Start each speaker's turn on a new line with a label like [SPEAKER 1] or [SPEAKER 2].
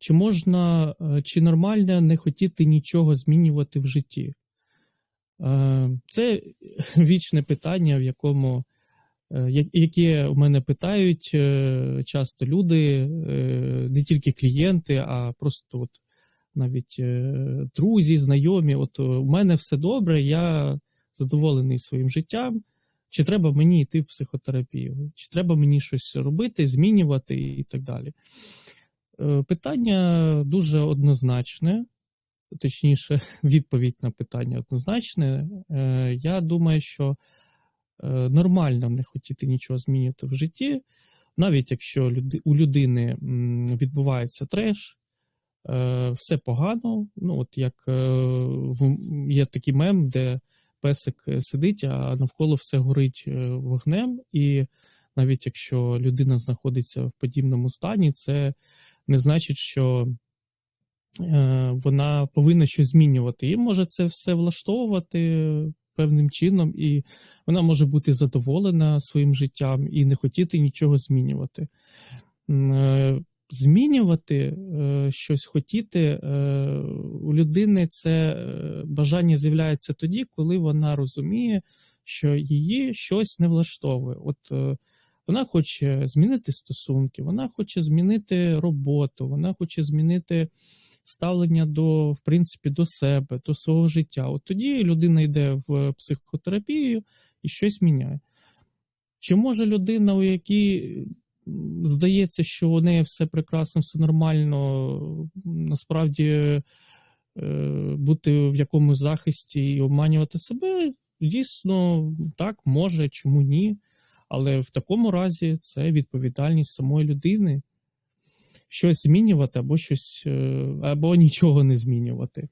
[SPEAKER 1] Чи можна, е, чи нормально не хотіти нічого змінювати в житті? Е, Це вічне питання, в якому е, яке у мене питають часто люди, не тільки клієнти, а просто от навіть друзі, знайомі. От у мене все добре, я задоволений своїм життям. Чи треба мені йти в психотерапію? Чи треба мені щось робити, змінювати і так далі? Е, Питання дуже однозначне, точніше, відповідь на питання однозначне. Е, Я думаю, що е, нормально не хотіти нічого змінювати в житті, навіть якщо у людини відбувається треш, все погано. Ну, от як є такий мем, де песик сидить, а навколо все горить вогнем. І навіть якщо людина знаходиться в подібному стані, це не значить, що е, вона повинна щось змінювати. І може це все влаштовувати певним чином, і вона може бути задоволена своїм життям і не хотіти нічого змінювати. Е, Змінювати е, щось хотіти е, у людини це е, бажання з'являється тоді, коли вона розуміє, що її щось не влаштовує. От вона хоче змінити стосунки, вона хоче змінити роботу, вона хоче змінити ставлення до, в принципі, до себе, до свого життя. От тоді людина йде в психотерапію і щось міняє. Чи може людина, у якій здається, що у неї все прекрасно, все нормально, насправді е, бути в якомусь захисті і обманювати себе? Дійсно, так, може, чому ні. Але в такому разі це відповідальність самої людини щось змінювати або щось, е, або нічого не змінювати.